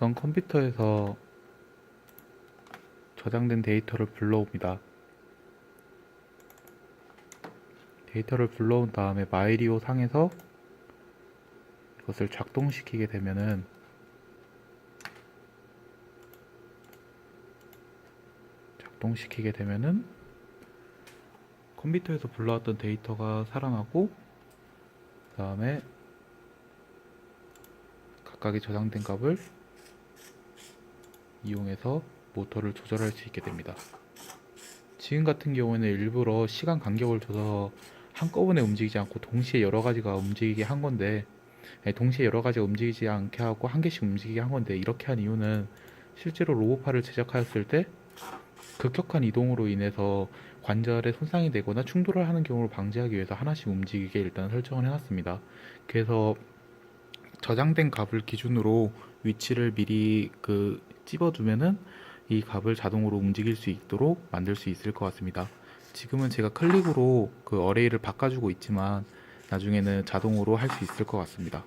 우선 컴퓨터에서 저장된 데이터를 불러옵니다. 데이터를 불러온 다음에 마이리오 상에서 이것을 작동시키게 되면은 작동시키게 되면은 컴퓨터에서 불러왔던 데이터가 살아나고 그 다음에 각각의 저장된 값을 이용해서 모터를 조절할 수 있게 됩니다. 지금 같은 경우에는 일부러 시간 간격을 줘서 한꺼번에 움직이지 않고 동시에 여러 가지가 움직이게 한 건데 아니, 동시에 여러 가지가 움직이지 않게 하고 한 개씩 움직이게 한 건데 이렇게 한 이유는 실제로 로봇팔을 제작하였을 때 급격한 이동으로 인해서 관절에 손상이 되거나 충돌을 하는 경우를 방지하기 위해서 하나씩 움직이게 일단 설정을 해놨습니다. 그래서 저장된 값을 기준으로 위치를 미리 그 찝어두면은 이 값을 자동으로 움직일 수 있도록 만들 수 있을 것 같습니다. 지금은 제가 클릭으로 그 어레이를 바꿔주고 있지만 나중에는 자동으로 할 수 있을 것 같습니다.